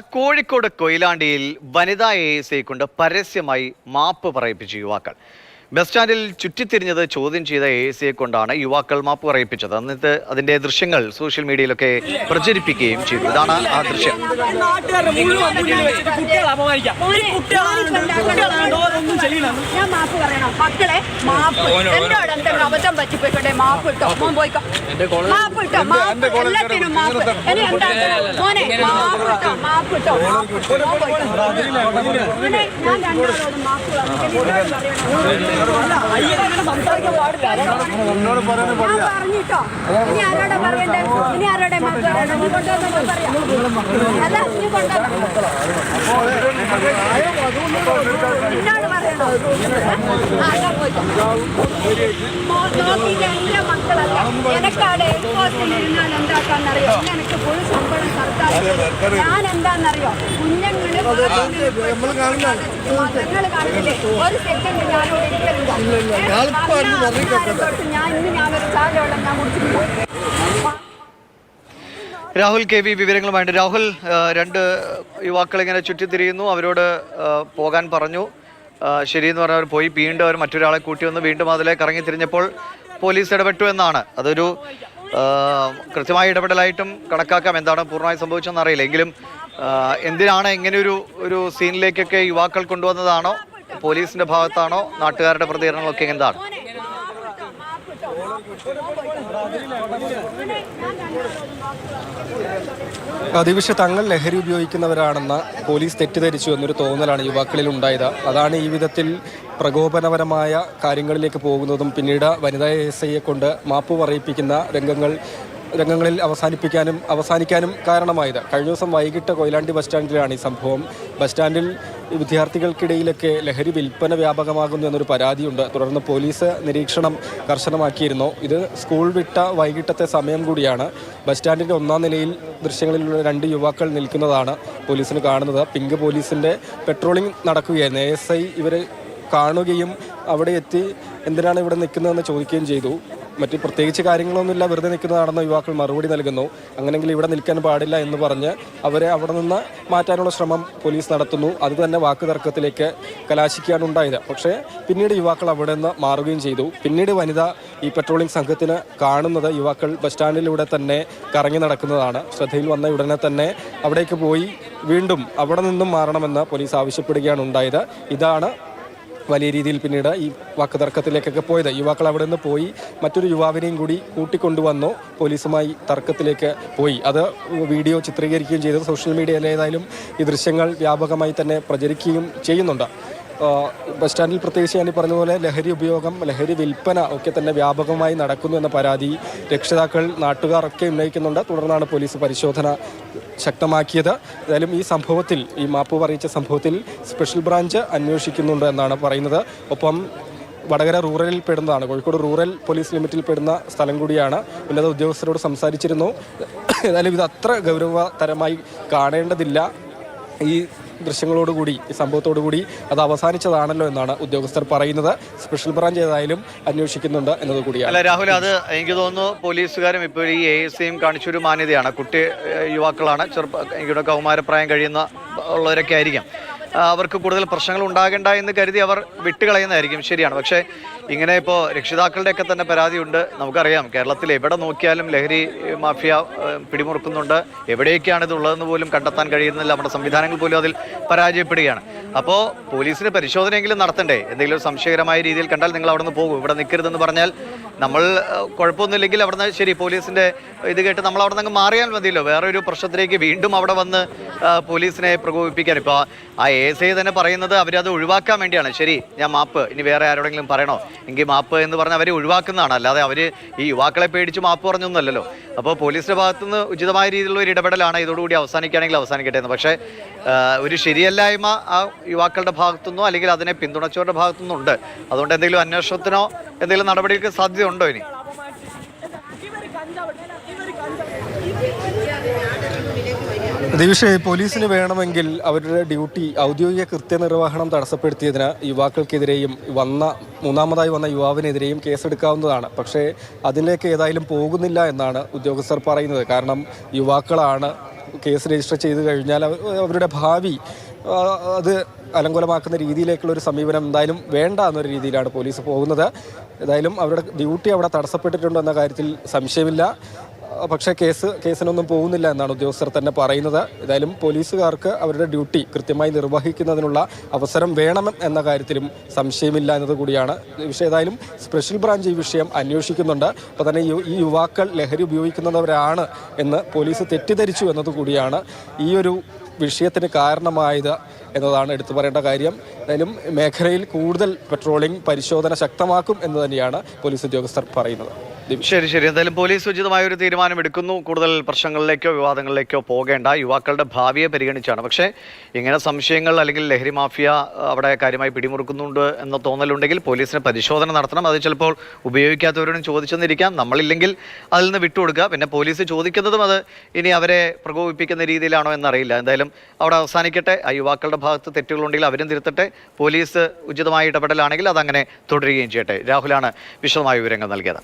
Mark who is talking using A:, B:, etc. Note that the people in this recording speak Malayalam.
A: കോഴിക്കോട് കൊയിലാണ്ടിയിൽ വനിതാ എ എസ് ഐ കൊണ്ട് പരസ്യമായി മാപ്പ് പറയിപ്പിച്ച യുവാക്കൾ. ബസ് സ്റ്റാൻഡിൽ ചുറ്റിത്തിരിഞ്ഞത് ചോദ്യം ചെയ്ത എ സിയെ കൊണ്ടാണ് യുവാക്കൾ മാപ്പ് പറയിപ്പിച്ചത്. എന്നിട്ട് അതിന്റെ ദൃശ്യങ്ങൾ സോഷ്യൽ മീഡിയയിലൊക്കെ പ്രചരിപ്പിക്കുകയും ചെയ്തു. ഇതാണ് ആ ദൃശ്യം.
B: ഞാൻ മാപ്പ് പറയണം. മക്കളെ മാപ്പ് എന്നോട് എന്തെങ്കിലും അബദ്ധം പറ്റിപ്പോയിക്കോട്ടെ മാപ്പ് ഇട്ടോ മോൻ പോയിക്കോ മാപ്പ് ഇട്ടോ മാപ്പ് എല്ലാത്തിനും മാപ്പ് ഇനി എന്താ മോനെ മാപ്പ് ഇട്ടോ മാപ്പ് ഇട്ടോ മാപ്പ് ഇട്ടോ. മോൻ പോയിക്കോ. മോനെ, ഞാൻ രണ്ടാളോടും മാപ്പ് പറഞ്ഞു. എന്നോട് പറഞ്ഞിട്ടോ ഇനി ഇനി നീ എന്റെ മക്കളല്ല എനക്കാടെ എയർപോർട്ടിൽ ഇരുന്നാൽ എന്താക്കാന്നറിയാം എനിക്ക് തരും. ഞാൻ എന്താന്നറിയോ കുഞ്ഞുങ്ങൾ നിങ്ങൾ കാണില്ലേ ഒരു സെക്കൻഡ് തൊട്ട് ഞാൻ ഇന്ന് ഞാൻ കുടിച്ചിട്ടുണ്ട്
A: രാഹുൽ കെ വി വിവരങ്ങളുമായിട്ട്. രാഹുൽ രണ്ട് യുവാക്കൾ ഇങ്ങനെ ചുറ്റിത്തിരിയുന്നു. അവരോട് പോകാൻ പറഞ്ഞു. ശരിയെന്ന് പറഞ്ഞവർ പോയി. വീണ്ടും അവർ മറ്റൊരാളെ കൂട്ടി വന്ന് വീണ്ടും അതിലേക്ക് ഇറങ്ങി തിരിഞ്ഞപ്പോൾ പോലീസ് ഇടപെട്ടു എന്നാണ്. അതൊരു കൃത്യമായ ഇടപെടലായിട്ടും കണക്കാക്കാം എന്താണ് പൂർണമായി സംഭവിച്ചതെന്ന് അറിയില്ല എങ്കിലും എന്തിനാണ് ഇങ്ങനെയൊരു ഒരു സീനിലേക്കൊക്കെ യുവാക്കൾ കൊണ്ടുവന്നതാണോ? പോലീസിന്റെ ഭാഗത്താണോ? നാട്ടുകാരുടെ പ്രതികരണങ്ങളൊക്കെ എന്താണ്?
C: ദിവിഷ തങ്ങൾ ലഹരി ഉപയോഗിക്കുന്നവരാണെന്ന പോലീസ് തെറ്റിദ്ധരിച്ചു എന്നൊരു തോന്നലാണ് യുവാക്കളിൽ ഉണ്ടായത്. അതാണ് ഈ വിധത്തിൽ പ്രകോപനപരമായ കാര്യങ്ങളിലേക്ക് പോകുന്നതും പിന്നീട് വനിതാ എസ് ഐയെ കൊണ്ട് മാപ്പ് പറയിപ്പിക്കുന്ന രംഗങ്ങൾ രംഗങ്ങളിൽ അവസാനിപ്പിക്കാനും അവസാനിക്കാനും കാരണമായത്. കഴിഞ്ഞ ദിവസം വൈകിട്ട് കൊയിലാണ്ടി ബസ് സ്റ്റാൻഡിലാണ് ഈ സംഭവം. ബസ് സ്റ്റാൻഡിൽ വിദ്യാർത്ഥികൾക്കിടയിലൊക്കെ ലഹരി വിൽപ്പന വ്യാപകമാകുന്നു എന്നൊരു പരാതിയുണ്ട്. തുടർന്ന് പോലീസ് നിരീക്ഷണം കർശനമാക്കിയിരുന്നു. ഇത് സ്കൂൾ വിട്ട വൈകിട്ടത്തെ സമയം കൂടിയാണ്. ബസ് സ്റ്റാൻഡിന്റെ ഒന്നാം നിലയിൽ ദൃശ്യങ്ങളിലുള്ള രണ്ട് യുവാക്കൾ നിൽക്കുന്നതാണ് പോലീസിന് കാണുന്നത്. പിങ്ക് പോലീസിന്റെ പെട്രോളിംഗ് നടക്കുകയായിരുന്നു. എസ് ഐ ഇവർ കാണുകയും അവിടെ എത്തി എന്തിനാണ് ഇവിടെ നിൽക്കുന്നതെന്ന് ചോദിക്കുകയും ചെയ്തു. മറ്റ് പ്രത്യേകിച്ച് കാര്യങ്ങളൊന്നുമില്ല. വെറുതെ നിൽക്കുന്നതാണെന്ന് യുവാക്കൾ മറുപടി നൽകുന്നു. അങ്ങനെങ്കിൽ ഇവിടെ നിൽക്കാൻ പാടില്ല എന്ന് പറഞ്ഞ് അവരെ അവിടെ നിന്ന് മാറ്റാനുള്ള ശ്രമം പോലീസ് നടത്തുന്നു. അത് തന്നെ വാക്കുതർക്കത്തിലേക്ക് കലാശിക്കുകയാണ് ഉണ്ടായത്. പക്ഷേ പിന്നീട് യുവാക്കൾ അവിടെ നിന്ന് മാറുകയും ചെയ്തു. പിന്നീട് വനിത ഈ പെട്രോളിംഗ് സംഘത്തിന് കാണുന്നത് യുവാക്കൾ ബസ് സ്റ്റാൻഡിലൂടെ തന്നെ കറങ്ങി നടക്കുന്നതാണ്. ശ്രദ്ധയിൽ വന്ന ഉടനെ തന്നെ അവിടേക്ക് പോയി വീണ്ടും അവിടെ നിന്നും മാറണമെന്ന് പോലീസ് ആവശ്യപ്പെടുകയാണ് ഉണ്ടായത്. ഇതാണ് വലിയ രീതിയിൽ പിന്നീട് ഈ വാക്കുതർക്കത്തിലേക്കൊക്കെ പോയത്. യുവാക്കൾ അവിടെ നിന്ന് പോയി മറ്റൊരു യുവാവിനെയും കൂടി കൂട്ടിക്കൊണ്ടുവന്നു. പോലീസുമായി തർക്കത്തിലേക്ക് പോയി. അത് വീഡിയോ ചിത്രീകരിക്കുകയും ചെയ്തത് സോഷ്യൽ മീഡിയയിലേതായാലും ഈ ദൃശ്യങ്ങൾ വ്യാപകമായി തന്നെ പ്രചരിക്കുകയും ചെയ്യുന്നുണ്ട്. ബസ് സ്റ്റാൻഡിൽ പ്രത്യേകിച്ച് ഞാൻ ഈ പറഞ്ഞ പോലെ ലഹരി ഉപയോഗം ലഹരി വിൽപ്പന ഒക്കെ തന്നെ വ്യാപകമായി നടക്കുന്നു എന്ന പരാതി രക്ഷിതാക്കൾ നാട്ടുകാർ ഒക്കെ ഉന്നയിക്കുന്നുണ്ട്. തുടർന്നാണ് പോലീസ് പരിശോധന ശക്തമാക്കിയത്. ഏതായാലും ഈ സംഭവത്തിൽ ഈ മാപ്പ് പറയിച്ച സംഭവത്തിൽ സ്പെഷ്യൽ ബ്രാഞ്ച് അന്വേഷിക്കുന്നുണ്ട് എന്നാണ് പറയുന്നത്. ഒപ്പം വടകര റൂറലിൽ പെടുന്നതാണ്. കോഴിക്കോട് റൂറൽ പോലീസ് ലിമിറ്റിൽ പെടുന്ന സ്ഥലം കൂടിയാണ്. ഉന്നത ഉദ്യോഗസ്ഥരോട് സംസാരിച്ചിരുന്നു. ഏതായാലും ഇത് അത്ര ഗൗരവതരമായി കാണേണ്ടതില്ല. ഈ ദൃശ്യങ്ങളോടുകൂടി ഈ സംഭവത്തോടുകൂടി അത് അവസാനിച്ചതാണല്ലോ എന്നാണ് ഉദ്യോഗസ്ഥർ പറയുന്നത്. സ്പെഷ്യൽ ബ്രാഞ്ച് ഏതായാലും അന്വേഷിക്കുന്നുണ്ട് എന്നത് കൂടിയാണ്.
A: അല്ല രാഹുൽ അത് എനിക്ക് തോന്നുന്നു പോലീസുകാരും ഇപ്പോൾ ഈ എ എസ് സിയും കാണിച്ചൊരു മാന്യതയാണ്. കുട്ടി യുവാക്കളാണ്. ചെറുപ്പ എനിക്കിവിടെ കൗമാരപ്രായം കഴിയുന്ന ഉള്ളവരൊക്കെ ആയിരിക്കാം. അവർക്ക് കൂടുതൽ പ്രശ്നങ്ങൾ ഉണ്ടാകേണ്ട എന്ന് കരുതി അവർ വിട്ടുകളയുന്നതായിരിക്കും. ശരിയാണ്. പക്ഷേ ഇങ്ങനെ ഇപ്പോൾ രക്ഷിതാക്കളുടെയൊക്കെ തന്നെ പരാതിയുണ്ട്. നമുക്കറിയാം കേരളത്തിൽ എവിടെ നോക്കിയാലും ലഹരി മാഫിയ പിടിമുറുക്കുന്നുണ്ട്. എവിടെയൊക്കെയാണ് ഇത് ഉള്ളതെന്ന് പോലും കണ്ടെത്താൻ കഴിയുന്നില്ല. നമ്മുടെ സംവിധാനങ്ങൾ പോലും അതിൽ പരാജയപ്പെടുകയാണ്. അപ്പോൾ പോലീസിന് പരിശോധനയെങ്കിലും നടത്തണ്ടേ? എന്തെങ്കിലും സംശയകരമായ രീതിയിൽ കണ്ടാൽ നിങ്ങൾ അവിടെ നിന്ന് പോകും. ഇവിടെ നിൽക്കരുതെന്ന് പറഞ്ഞാൽ നമ്മൾ കുഴപ്പമൊന്നുമില്ലെങ്കിൽ അവിടെ നിന്ന് ശരി പോലീസിന്റെ ഇത് കേട്ട് നമ്മൾ അവിടെ നിന്ന് മാറിയാൽ മതിയല്ലോ. വേറെ ഒരു പ്രശ്നത്തിലേക്ക് വീണ്ടും അവിടെ വന്ന് പോലീസിനെ പ്രകോപിപ്പിക്കാൻ. ഇപ്പോൾ ആ എ എസ് ഐ തന്നെ പറയുന്നത് അവരത് ഒഴിവാക്കാൻ വേണ്ടിയാണ്. ശരി ഞാൻ മാപ്പ് ഇനി വേറെ ആരോടെങ്കിലും പറയണോ? എങ്കിൽ മാപ്പ് എന്ന് പറഞ്ഞാൽ അവരെ ഒഴിവാക്കുന്നതാണ്. അല്ലാതെ അവർ ഈ യുവാക്കളെ പേടിച്ച് മാപ്പ് പറഞ്ഞൊന്നുമല്ലല്ലോ. അപ്പോൾ പോലീസിന്റെ ഭാഗത്തുനിന്ന് ഉചിതമായ രീതിയിലുള്ള ഒരു ഇടപെടലാണ് ഇതോടുകൂടി അവസാനിക്കുകയാണെങ്കിൽ അവസാനിക്കട്ടെ എന്ന്. പക്ഷേ ഒരു ശരിയല്ലായ്മ ആ യുവാക്കളുടെ ഭാഗത്തുനിന്നോ അല്ലെങ്കിൽ അതിനെ പിന്തുണച്ചവരുടെ ഭാഗത്തുനിന്നോ ഉണ്ട് അതുകൊണ്ട് എന്തെങ്കിലും അന്വേഷണത്തിനോ എന്തെങ്കിലും നടപടികൾക്ക് സാധ്യതയുണ്ടോ ഇനി?
C: ദിവിഷേ പോലീസിന് വേണമെങ്കിൽ അവരുടെ ഡ്യൂട്ടി ഔദ്യോഗിക കൃത്യനിർവഹണം തടസ്സപ്പെടുത്തിയതിന് യുവാക്കൾക്കെതിരെയും വന്ന മൂന്നാമതായി വന്ന യുവാവിനെതിരെയും കേസെടുക്കാവുന്നതാണ്. പക്ഷേ അതിലേക്ക് ഏതായാലും പോകുന്നില്ല എന്നാണ് ഉദ്യോഗസ്ഥർ പറയുന്നത്. കാരണം യുവാക്കളാണ് കേസ് രജിസ്റ്റർ ചെയ്തു കഴിഞ്ഞാൽ അവരുടെ ഭാവി അത് അലങ്കോലമാക്കുന്ന രീതിയിലേക്കുള്ള ഒരു സമീപനം എന്തായാലും വേണ്ട എന്നൊരു രീതിയിലാണ് പോലീസ് പോകുന്നത്. ഏതായാലും അവരുടെ ഡ്യൂട്ടി അവിടെ തടസ്സപ്പെട്ടിട്ടുണ്ടോ എന്ന കാര്യത്തിൽ സംശയമില്ല. പക്ഷേ കേസ് കേസിനൊന്നും പോകുന്നില്ല എന്നാണ് ഉദ്യോഗസ്ഥർ തന്നെ പറയുന്നത്. ഏതായാലും പോലീസുകാർക്ക് അവരുടെ ഡ്യൂട്ടി കൃത്യമായി നിർവഹിക്കുന്നതിനുള്ള അവസരം വേണം എന്ന കാര്യത്തിലും സംശയമില്ല എന്നത് കൂടിയാണ് വിഷയം ഏതായാലും സ്പെഷ്യൽ ബ്രാഞ്ച് ഈ വിഷയം അന്വേഷിക്കുന്നുണ്ട്. അപ്പോൾ തന്നെ ഈ- യുവാക്കൾ ലഹരി ഉപയോഗിക്കുന്നവരാണ് എന്ന് പോലീസ് തെറ്റിദ്ധരിച്ചു എന്നത് കൂടിയാണ് ഈ ഒരു വിഷയത്തിന് കാരണമായത്. എന്നതാണ് എടുത്തു പറയേണ്ട കാര്യം. എന്തായാലും മേഖലയിൽ കൂടുതൽ പെട്രോളിംഗ് പരിശോധന ശക്തമാക്കും എന്ന് തന്നെയാണ് പോലീസ് ഉദ്യോഗസ്ഥർ പറയുന്നത്.
A: ശരി ശരി. എന്തായാലും പോലീസ് ഉചിതമായ ഒരു തീരുമാനം എടുക്കുന്നു കൂടുതൽ പ്രശ്നങ്ങളിലേക്കോ വിവാദങ്ങളിലേക്കോ പോകേണ്ട. യുവാക്കളുടെ ഭാവിയെ പരിഗണിച്ചാണ്. പക്ഷേ ഇങ്ങനെ സംശയങ്ങൾ അല്ലെങ്കിൽ ലഹരി മാഫിയ അവിടെ കാര്യമായി പിടിമുറുക്കുന്നുണ്ട് എന്ന തോന്നലുണ്ടെങ്കിൽ പോലീസിന് പരിശോധന നടത്തണം. അത് ചിലപ്പോൾ ഉപയോഗിക്കാത്തവരോടും ചോദിച്ചെന്നിരിക്കാം. നമ്മളില്ലെങ്കിൽ അതിൽ നിന്ന് വിട്ടുകൊടുക്കുക. പിന്നെ പോലീസ് ചോദിക്കുന്നതും അത് ഇനി അവരെ പ്രകോപിപ്പിക്കുന്ന രീതിയിലാണോ എന്നറിയില്ല. എന്തായാലും അവിടെ അവസാനിക്കട്ടെ. ആ യുവാക്കളുടെ ഭാഗത്ത് തെറ്റുകളുണ്ടെങ്കിൽ അവരും തിരുത്തട്ടെ. പോലീസ് ഉചിതമായ ഇടപെടലാണെങ്കിൽ അതങ്ങനെ തുടരുകയും ചെയ്യട്ടെ. രാഹുലാണ് വിശദമായ വിവരങ്ങൾ നൽകിയത്.